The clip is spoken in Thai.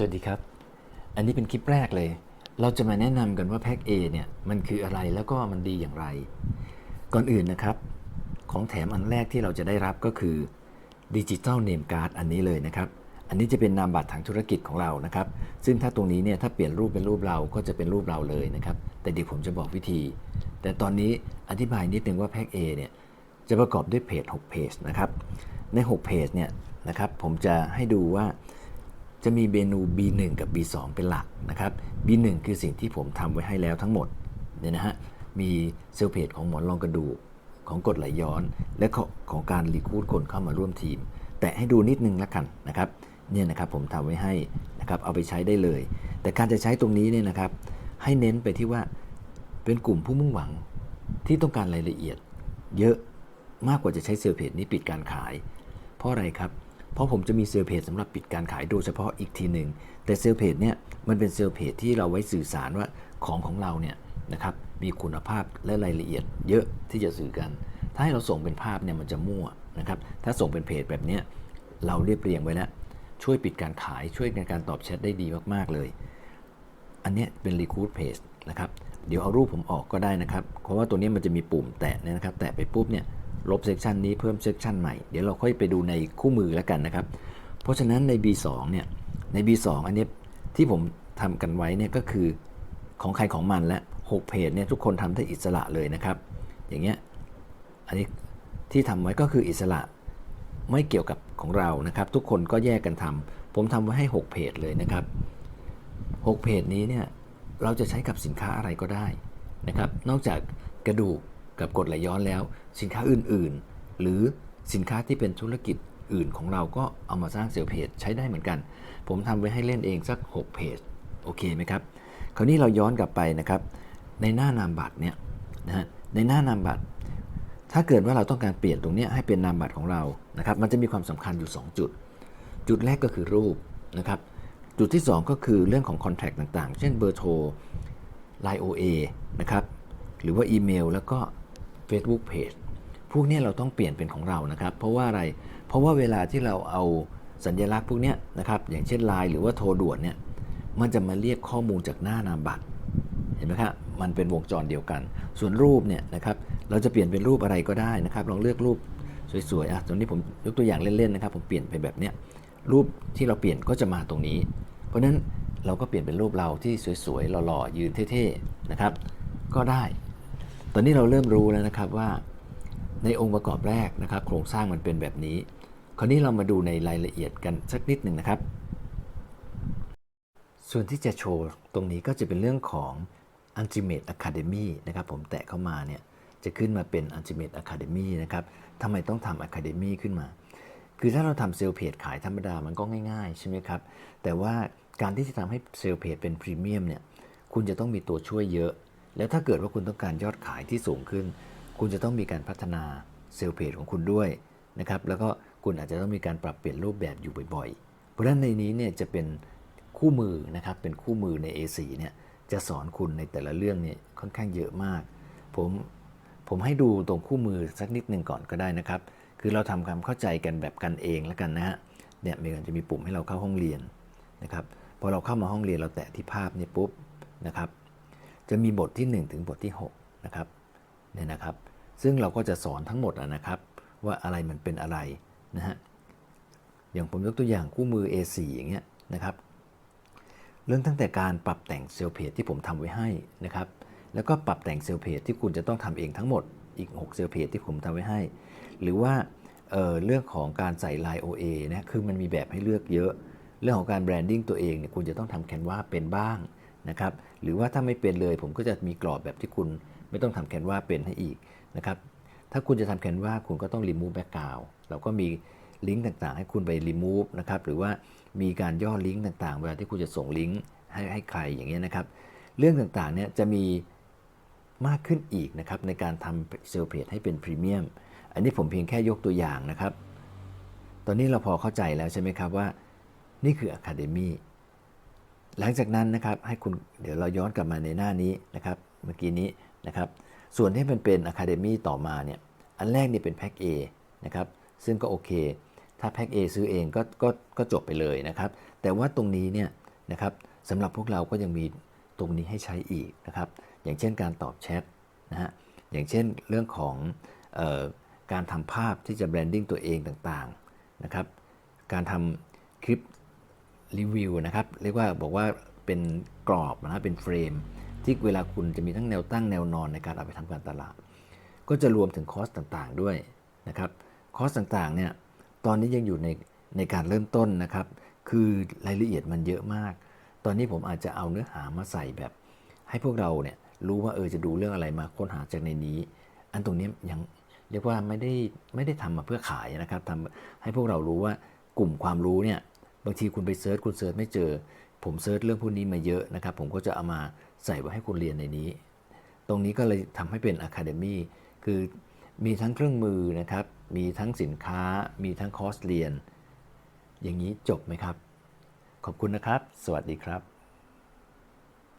สวัสดีครับ อันนี้เป็นคลิปแรกเลย เราจะมาแนะนำกันว่าแพ็ก A เนี่ยมันคืออะไรแล้วก็มันดีอย่างไร ก่อนอื่นนะครับ ของแถมอันแรกที่เราจะได้รับก็คือดิจิ t a ลเนมการ์ดอันนี้เลยนะครับ อันนี้จะเป็นนามบัตรทางธุรกิจของเรานะครับ ซึ่งถ้าตรงนี้เนี่ยถ้าเปลี่ยนรูปเป็นรูปเราก็จะเป็นรูปเราเลยนะครับ แต่เดี๋ยวผมจะบอกวิธี แต่ตอนนี้อธิบายนิดนึงว่าแพ็ก A เนี่ยจะประกอบด้วยเพจ6เพจนะครับ ใน6เพจเนี่ยนะครับผมจะให้ดูว่า จะมีเมนู B1 กับ B2 เป็นหลักนะครับ B1 คือสิ่งที่ผมทำไว้ให้แล้วทั้งหมดเนี่ยนะฮะมีเซลล์เพจของหมอนรองกระดูกของกดไหลย้อน และของของการรีคูดคนเข้ามาร่วมทีม แต่ให้ดูนิดนึงละกันนะครับเนี่ยนะครับผมทำไว้ให้นะครับเอาไปใช้ได้เลย แต่การจะใช้ตรงนี้เนี่ยนะครับ ให้เน้นไปที่ว่าเป็นกลุ่มผู้มุ่งหวังที่ต้องการรายละเอียด เยอะมากกว่าจะใช้เซลล์เพจนี้ปิดการขาย เพราะอะไรครับ เพราะผมจะมีเซลล์เพจสำหรับปิดการขายโดยเฉพาะอีกทีหนึ่ง แต่เซลล์เพจเนี่ยมันเป็นเซลล์เพจที่เราไว้สื่อสารว่าของของเราเนี่ยนะครับมีคุณภาพและรายละเอียดเยอะที่จะสื่อกัน ถ้าให้เราส่งเป็นภาพเนี่ยมันจะมั่วนะครับถ้าส่งเป็นเพจแบบเนี้ยเราเรียบเรียงไว้แล้วช่วยปิดการขายช่วยในการตอบแชทได้ดีมาก ๆ เลย อันนี้เป็น Recruit Page นะครับ เดี๋ยวเอารูปผมออกก็ได้นะครับ เพราะว่าตัวนี้มันจะมีปุ่มแตะเนี่ยนะครับ แตะไปปุ๊บเนี่ย ลบเซกชันนี้เพิ่มเซกชันใหม่ เดี๋ยวเราค่อยไปดูในคู่มือแล้วกันนะครับ เพราะฉะนั้นใน B2 เนี่ย ใน B2 อันนี้ที่ผมทำกันไว้เนี่ยก็คือของใครของมันและ6เพจเนี่ยทุกคนทำได้อิสระเลยนะครับ อย่างเงี้ย อันนี้ที่ทำไว้ก็คืออิสระไม่เกี่ยวกับของเรานะครับ ทุกคนก็แยกกันทำผมทำไว้ให้ 6 เพจเลยนะครับ 6 เพจนี้เนี่ยเราจะใช้กับสินค้าอะไรก็ได้นะครับ นอกจากกระดูก กับกรดไหลย้อนแล้ว สินค้าอื่นๆ หรือสินค้าที่เป็นธุรกิจอื่นของเราก็เอามาสร้างเซลล์เพจใช้ได้เหมือนกัน ผมทำไว้ให้เล่นเองสัก 6 เพจโอเคไหมครับ คราวนี้เราย้อนกลับไปนะครับ ในหน้านามบัตรเนี่ยนะฮะในหน้านามบัตร ถ้าเกิดว่าเราต้องการเปลี่ยนตรงนี้ให้เป็นนามบัตรของเรานะครับ มันจะมีความสำคัญอยู่ 2 จุด จุดแรกก็คือรูปนะครับ จุดที่ 2 ก็คือเรื่องของคอนแทคต่างๆ เช่นเบอร์โทร Line OA นะครับ หรือว่าอีเมล แล้วก็ Facebook Page พวกนี้เราต้องเปลี่ยนเป็นของเรานะครับ เพราะว่าอะไร เพราะว่าเวลาที่เราเอาสัญลักษณ์พวกนี้นะครับอย่างเช่น Line หรือว่าโทรด่วนเนี่ยมันจะมาเรียกข้อมูลจากหน้านามบัตรเห็นไหมครับมันเป็นวงจรเดียวกัน ส่วนรูปเนี่ยนะครับเราจะเปลี่ยนเป็นรูปอะไรก็ได้นะครับ ลองเลือกรูปสวยๆอะตรงนี้ผมยกตัวอย่างเล่นๆนะครับ ผมเปลี่ยนไปแบบเนี้ยรูปที่เราเปลี่ยนก็จะมาตรงนี้ เพราะฉะนั้นเราก็เปลี่ยนเป็นรูปเราที่สวยๆหล่อๆยืนเท่ๆนะครับ ก็ได้ ตอนนี้เราเริ่มรู้แล้วนะครับว่าในองค์ประกอบแรกนะครับ โครงสร้างมันเป็นแบบนี้ คราวนี้เรามาดูในรายละเอียดกันสักนิดหนึ่งนะครับ ส่วนที่จะโชว์ตรงนี้ก็จะเป็นเรื่องของ Ultimate Academy นะครับ ผมแตะเข้ามาเนี่ยจะขึ้นมาเป็น Ultimate Academy นะครับทำไมต้องทำ Academy ขึ้นมา คือถ้าเราทำเซลล์เพจขายธรรมดามันก็ง่ายๆ ใช่ไหมครับ แต่ว่าการที่จะทำให้เซลล์เพจเป็นพรีเมียมเนี่ยคุณจะต้องมีตัวช่วยเยอะ แล้วถ้าเกิดว่าคุณต้องการยอดขายที่สูงขึ้น คุณจะต้องมีการพัฒนาเซลล์เพจของคุณด้วยนะครับแล้วก็คุณอาจจะต้องมีการปรับเปลี่ยนรูปแบบอยู่บ่อยๆ เพราะฉะนั้นในนี้เนี่ยจะเป็นคู่มือนะครับเป็นคู่มือใน A4 เนี่ยจะสอนคุณในแต่ละเรื่องเนี่ยค่อนข้างเยอะมาก ผมผมให้ดูตรงคู่มือสักนิดหนึ่งก่อนก็ได้นะครับ คือเราทำความเข้าใจกันแบบกันเองแล้วกันนะฮะเนี่ยมันจะมีปุ่มให้เราเข้าห้องเรียนนะครับพอเราเข้ามาห้องเรียนเราแตะที่ภาพเนี่ยปุ๊บนะครับ จะมีบทที่ 1 ถึงบทที่6นะครับเนี่ยนะครับ ซึ่งเราก็จะสอนทั้งหมดนะครับ ว่าอะไรมันเป็นอะไรนะฮะอย่างผมยกตัวอย่างคู่มือ A4 อย่างเงี้ยนะครับ เรื่องตั้งแต่การปรับแต่งเซลล์เพจที่ผมทำไว้ให้นะครับ แล้วก็ปรับแต่งเซลล์เพจที่คุณจะต้องทำเองทั้งหมดอีก 6 เซลล์เพจที่ผมทำไว้ให้ หรือว่าเเรื่องของการใส่ Line OA นะคือมันมีแบบให้เลือกเยอะ เรื่องของการแบรนดิ้งตัวเองเนี่ยคุณจะต้องทำแคนวาเป็นบ้าง นะครับหรือว่าถ้าไม่เป็นเลยผมก็จะมีกรอบแบบที่คุณไม่ต้องทำแคนวาเป็นให้อีกนะครับถ้าคุณจะทำแคนวาคุณก็ต้อง remove background เราก็มีลิงก์ต่างๆ ให้คุณไป remove นะครับหรือว่ามีการย่อลิงก์ต่างๆ เวลาที่คุณจะส่งลิงก์ให้ให้ใครอย่างเงี้ยนะครับ เรื่องต่างๆเนี่ยจะมีมากขึ้นอีกนะครับในการทำเซลล์เพจให้เป็นพรีเมียมอันนี้ผมเพียงแค่ยกตัวอย่างนะครับ ตอนนี้เราพอเข้าใจแล้วใช่ไหมครับว่า นี่คือ Academy หลังจากนั้นนะครับให้คุณเดี๋ยวเราย้อนกลับมาในหน้านี้นะครับเมื่อกี้นี้นะครับส่วนที่มันเป็น Academy ต่อมาเนี่ยอันแรกนี่เป็นแพ็ก A นะครับซึ่งก็โอเค ถ้าแพ็ก A ซื้อเองก็ก็ก็จบไปเลยนะครับแต่ว่าตรงนี้เนี่ยนะครับสำหรับพวกเราก็ยังมีตรงนี้ให้ใช้อีกนะครับอย่างเช่นการตอบแชทนะฮะอย่างเช่นเรื่องของออการทำภาพที่จะแบรนดิ้งตัวเองต่างๆนะครับการทำคลิป รีวิวนะครับ เรียกว่าบอกว่าเป็นกรอบนะเป็นเฟรม ที่เวลาคุณจะมีทั้งแนวตั้งแนวนอนในการเอาไปทำการตลาด ก็จะรวมถึงคอสต่างๆด้วยนะครับคอสต่างๆเนี่ยตอนนี้ยังอยู่ในในการเริ่มต้นนะครับ คือรายละเอียดมันเยอะมาก ตอนนี้ผมอาจจะเอาเนื้อหามาใส่แบบ ให้พวกเราเนี่ยรู้ว่าเออจะดูเรื่องอะไรมาค้นหาจากในนี้ อันตรงนี้ยังเรียกว่าไม่ได้ไม่ได้ทำมาเพื่อขายนะครับทำให้พวกเรารู้ว่ากลุ่มความรู้เนี่ย บางทีคุณไปเซิร์ชคุณเซิร์ชไม่เจอ ผมเซิร์ชเรื่องพวกนี้มาเยอะนะครับ ผมก็จะเอามาใส่ไว้ให้คุณเรียนในนี้ ตรงนี้ก็เลยทำให้เป็น Academy คือมีทั้งเครื่องมือนะครับ มีทั้งสินค้า มีทั้งคอร์สเรียน อย่างนี้จบไหมครับ ขอบคุณนะครับ สวัสดีครับ